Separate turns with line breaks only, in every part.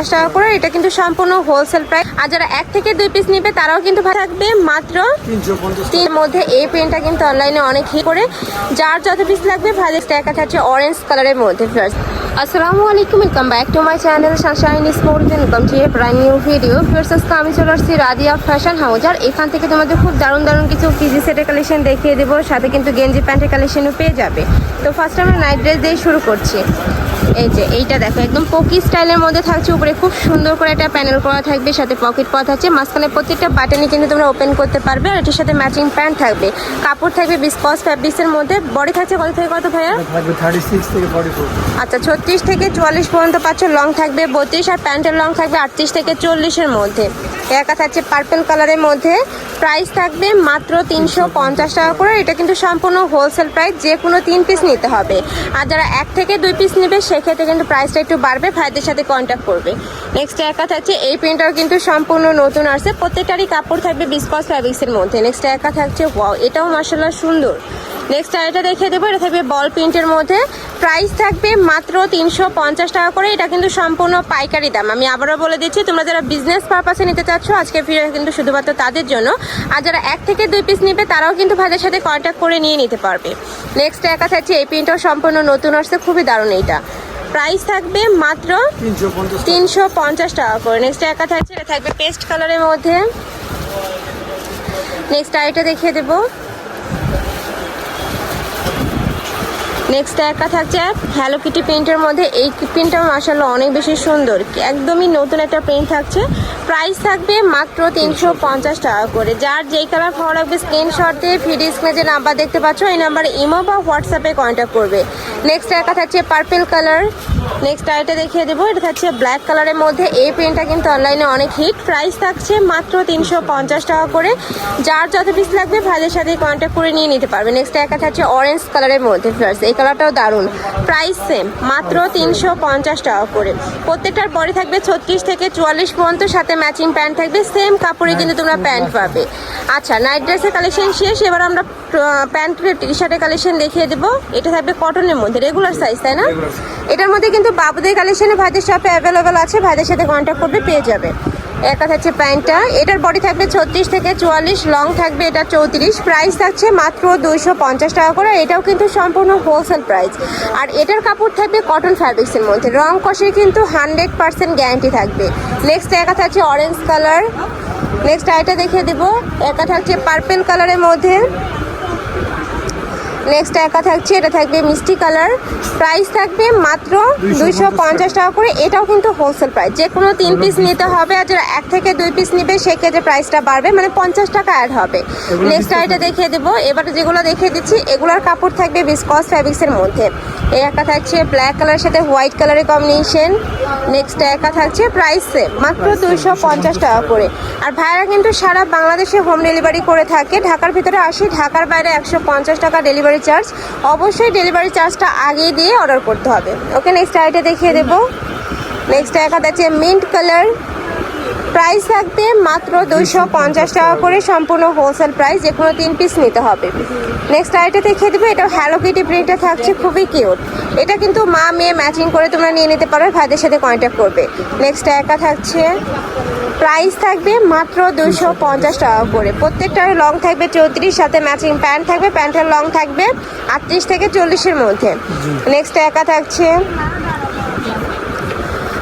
পঞ্চাশ টাকা করে এটা কিন্তু সম্পূর্ণ হোলসেল প্রাইস আর যারা এক থেকে দুই পিস নিবে তারাও কিন্তু থাকবে মাত্র তিন মধ্যে। এই পেনটা কিন্তু অনলাইনে অনেক হিট করে। যার যত পিস লাগবে ভালো একা থাকছে অরেঞ্জ কালারের মধ্যে ফার্স্ট আসসালামু আলাইকুম welcome back to my channel Sunshine Sport welcome to a brand new video আজকে আমি চলে আসছি রাদিয়া ফ্যাশন হাউস আর এখান থেকে তোমাদের খুব দারুণ দারুণ কিছু পিজি সেটের কালেকশন দেখিয়ে দেবো সাথে কিন্তু গেঞ্জি প্যান্টের কালেকশনও পেয়ে যাবে। তো ফার্স্ট আমরা নাইট ড্রেস দিয়ে শুরু করছি। এই যে এইটা দেখো একদম পকি স্টাইলের মধ্যে থাকছে উপরে খুব সুন্দর করে একটা প্যানেল করা থাকবে সাথে পকেট পাওয়া থাকছে মাঝখানে প্রত্যেকটা বাটনই কিন্তু তোমরা ওপেন করতে পারবে আর এটির সাথে ম্যাচিং প্যান্ট থাকবে। কাপড় থাকবে বিসকস ফ্যাব্রিক্সের মধ্যে বডি থাকছে কত থেকে কত ভাইয়া?
থাকবে থার্টি সিক্স থেকে ফর্টি
আচ্ছা ছত্রিশ থেকে চুয়াল্লিশ পর্যন্ত পাচ্ছ লং থাকবে বত্রিশ আর প্যান্টের লং থাকবে আটত্রিশ থেকে চল্লিশের মধ্যে। একা থাকছে পার্পেল কালারের মধ্যে। প্রাইস থাকবে মাত্র তিনশো পঞ্চাশ টাকা করে। এটা কিন্তু সম্পূর্ণ হোলসেল প্রাইস যে কোনো তিন পিস নিতে হবে। আর যারা এক থেকে দুই পিস নেবে, সেক্ষেত্রে কিন্তু প্রাইসটা একটু বাড়বে, ভাইদের সাথে কন্ট্যাক্ট করবে। নেক্সট একা থাকছে, এই প্রিন্টটাও কিন্তু সম্পূর্ণ নতুন আসছে। প্রত্যেকটারই কাপড় থাকবে বিসকস ফ্যাব্রিক্সের মধ্যে। নেক্সট একা থাকছে ওয়াও এটাও মাসাল্লাহ সুন্দর। নেক্সট এটা দেখিয়ে দেবো, এটা থাকবে বল প্রিন্টের মধ্যে। প্রাইস থাকবে মাত্র তিনশো পঞ্চাশ টাকা করে এটা কিন্তু সম্পূর্ণ পাইকারি দাম। আমি আবারও বলে দিচ্ছি তোমরা যারা বিজনেস পারপাসে নিতে চাচ্ছ আজকে ফিরে কিন্তু শুধুমাত্র তাদের জন্য। আর যারা এক থেকে দুই পিস নেবে তারাও কিন্তু ভাইদের সাথে কন্ট্যাক্ট করে নিয়ে নিতে পারবে। নেক্সট একা থাকছে এই প্রিন্টটাও সম্পূর্ণ নতুন আসছে খুবই দারুণ এইটা। প্রাইস থাকবে মাত্র
তিনশো পঞ্চাশ
তিনশো পঞ্চাশ টাকা করে। নেক্সট একা থাকছে এটা থাকবে পেস্ট কালারের মধ্যে। নেক্সট আইটা দেখিয়ে দেবো। নেক্সট একা থাকছে হ্যালো কিটি প্রিন্টের মধ্যে। এই প্রিন্টটা মাসাল্লাহ অনেক বেশি সুন্দর। একদমই নতুন একটা প্রিন্ট থাকছে। প্রাইস থাকবে মাত্র তিনশো পঞ্চাশ টাকা করে। যার যেই কালার ভালো লাগবে স্ক্রিনশট দিয়ে ভিডিও স্ক্রিনে যে নাম্বার দেখতে পাচ্ছ, এই নাম্বারে ইমো বা হোয়াটসঅ্যাপে কন্ট্যাক্ট করবে। নেক্সট একা থাকছে পার্পেল কালার নেক্সট আইটা দেখিয়ে দেবো। এটা থাকছে ব্ল্যাক কালারের মধ্যে। এই প্রিন্টটা কিন্তু অনলাইনে অনেক হিট প্রাইস থাকছে মাত্র তিনশো পঞ্চাশ টাকা করে। যার যত পিস লাগবে, ভাইদের সাথে কন্ট্যাক্ট করে নিয়ে নিতে পারবে। নেক্সট একা থাকছে অরেঞ্জ কালারের মধ্যে। ফার্স্ট এই কালারটাও দারুণ। প্রাইস সেম মাত্র তিনশো পঞ্চাশ টাকা করে। প্রত্যেকটার পরে থাকবে ছত্রিশ থেকে চুয়াল্লিশ পর্যন্ত সাথে ম্যাচিং প্যান্ট থাকবে সেম কাপড়ে কিন্তু তোমরা প্যান্ট পাবে। আচ্ছা নাইট ড্রেসের কালেকশন শেষ এবার আমরা প্যান্ট টি শার্টের কালেকশন দেখিয়ে দেবো। এটা থাকবে কটনের মধ্যে রেগুলার সাইজ তাই না? এটার মধ্যে কিন্তু বাবুদের কালেকশনে ভাইদের শপে অ্যাভেলেবেল আছে ভাইদের সাথে কন্ট্যাক্ট করবে পেয়ে যাবে। একা থাকছে প্যান্টটা, এটার বডি থাকবে ছত্রিশ থেকে চুয়াল্লিশ লং থাকবে এটা চৌত্রিশ প্রাইস থাকছে মাত্র দুইশো পঞ্চাশ টাকা করে, এটাও কিন্তু সম্পূর্ণ হোলসেল প্রাইস আর এটার কাপড় থাকবে কটন ফ্যাব্রিক্সের মধ্যে, রং কষে কিন্তু হান্ড্রেড পার্সেন্ট গ্যারান্টি থাকবে। নেক্সট একা থাকছে অরেঞ্জ কালার নেক্সট আইটা দেখিয়ে দেবো, একা থাকছে পার্পেল কালারের মধ্যে। নেক্সট একা থাকছে এটা থাকবে মিষ্টি কালার। প্রাইস থাকবে মাত্র দুইশো পঞ্চাশ টাকা। করে। এটাও কিন্তু হোলসেল প্রাইস যে কোনো তিন পিস নিতে হবে আর যারা এক থেকে দুই পিস নিবে সেক্ষেত্রে প্রাইসটা বাড়বে। মানে পঞ্চাশ টাকা অ্যাড হবে। নেক্সট আইটা দেখিয়ে দেবো। এবার যেগুলো দেখিয়ে দিচ্ছি এগুলোর কাপড় থাকবে বিসকস ফ্যাব্রিক্সের মধ্যে। এই একা থাকছে ব্ল্যাক কালারের সাথে হোয়াইট কালারের কম্বিনেশন নেক্সট একা থাকছে প্রাইস সেম মাত্র দুইশো পঞ্চাশ টাকা করে। আর ভাইরা কিন্তু সারা বাংলাদেশে হোম ডেলিভারি করে থাকে। ঢাকার ভিতরে আসি ঢাকার বাইরে একশো পঞ্চাশ টাকা ডেলিভারি চার্জ অবশ্যই ডেলিভারি চার্জটা আগে দিয়ে অর্ডার করতে হবে। ওকে নেক্সট আইটে দেখিয়ে দেবো। নেক্সট একা আছে মিন্ট কালার প্রাইস থাকবে মাত্র দুইশো পঞ্চাশ টাকা করে সম্পূর্ণ হোলসেল প্রাইস যে কোনো তিন পিস নিতে হবে। নেক্সট আইটা দেখিয়ে দেবে এটা হ্যালো কিটি প্রিন্টটা থাকছে খুবই কিউট এটা কিন্তু মা মেয়ে ম্যাচিং করে তোমরা নিয়ে নিতে পারো ভাইদের সাথে কন্ট্যাক্ট করবে। নেক্সট একা থাকছে প্রাইস থাকবে মাত্র দুইশো পঞ্চাশ টাকা করে। প্রত্যেকটার লং থাকবে চৌত্রিশ সাথে ম্যাচিং প্যান্ট থাকবে প্যান্টের লং থাকবে আটত্রিশ থেকে চল্লিশের মধ্যে। নেক্সট একা থাকছে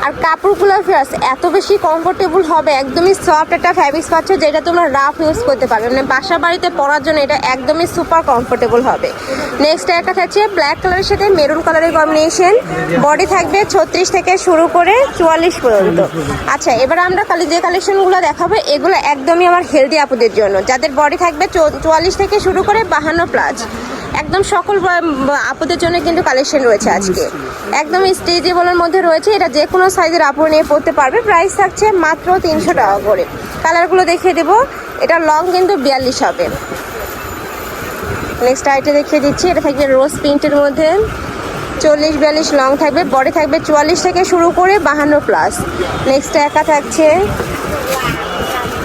আর কাপড়গুলো ফেরাস এত বেশি কমফোর্টেবল হবে, একদমই সফট একটা ফ্যাব্রিক্স পাচ্ছ যেটা তোমরা রাফ ইউজ করতে পারবে। মানে বাসা বাড়িতে পরার জন্য এটা একদমই সুপার কমফোর্টেবল হবে। নেক্সট একটা থাকছে ব্ল্যাক কালারের সাথে মেরুন কালারের কম্বিনেশন বডি থাকবে ছত্রিশ থেকে শুরু করে চুয়াল্লিশ পর্যন্ত। আচ্ছা এবার আমরা কালি যে কালেকশনগুলো দেখাবো, এগুলো একদমই আমার হেলদি আপুদের জন্য। যাদের বডি থাকবে চুয়াল্লিশ থেকে শুরু করে বাহান্ন প্লাস একদম সকল আপুদের জন্য কিন্তু কালেকশন রয়েছে আজকে। একদম স্টেজেবলের মধ্যে রয়েছে, এটা যে কোনো সাইজের আপুর নিয়ে পড়তে পারবে। প্রাইস থাকছে মাত্র তিনশো টাকা করে। কালারগুলো দেখিয়ে দেবো। এটা লং কিন্তু বিয়াল্লিশ হবে। নেক্সট আইটে দেখিয়ে দিচ্ছি, এটা থাকবে রোজ প্রিন্টের মধ্যে। চল্লিশ, বিয়াল্লিশ লং থাকবে, বডি থাকবে চুয়াল্লিশ থেকে শুরু করে বাহান্ন প্লাস নেক্সট একা থাকছে।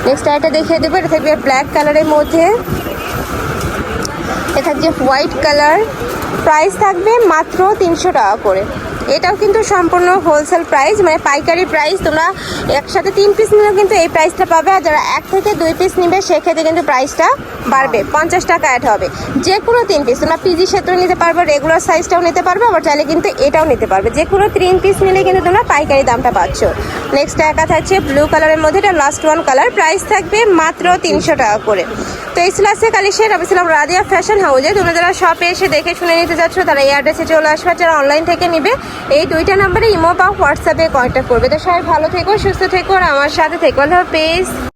নেক্সট আইটা দেখিয়ে দেবো, এটা থাকবে ব্ল্যাক কালারের মধ্যে। এটা যে হোয়াইট কালার প্রাইস থাকবে মাত্র তিনশো টাকা করে। এটাও কিন্তু সম্পূর্ণ হোলসেল প্রাইস মানে পাইকারি প্রাইস তোমরা একসাথে তিন পিস নিলেও কিন্তু এই প্রাইসটা পাবে। আর যারা এক থেকে দুই পিস নিবে সেক্ষেত্রে কিন্তু প্রাইসটা বাড়বে। পঞ্চাশ টাকা অ্যাড হবে। যে কোনো তিন পিস তোমরা পিজি ক্ষেত্রেও নিতে পারবে রেগুলার সাইজটাও নিতে পারবে আবার চাইলে কিন্তু এটাও নিতে পারবে। যে কোনো তিন পিস নিলে কিন্তু তোমরা পাইকারি দামটা পাচ্ছ। নেক্সট একা থাকছে ব্লু কালারের মধ্যে। এটা লাস্ট ওয়ান কালার প্রাইস থাকবে মাত্র তিনশো টাকা করে। তো এই ক্লাসে কালেকশন আমি ছিলাম রাদিয়া ফ্যাশন হাউজে তোমরা যারা শপে এসে দেখে শুনে নিতে যাচ্ছ তারা এই অ্যাড্রেসে চলে আসবে। যারা অনলাইন থেকে নিবে এই দুইটা নাম্বারে ইমো বা হোয়াটসঅ্যাপে কন্ট্যাক্ট করবে। তো সবাই ভালো থেকো, সুস্থ থেকো, আর আমার সাথে থেকো। আল্লাহ হাফেজ।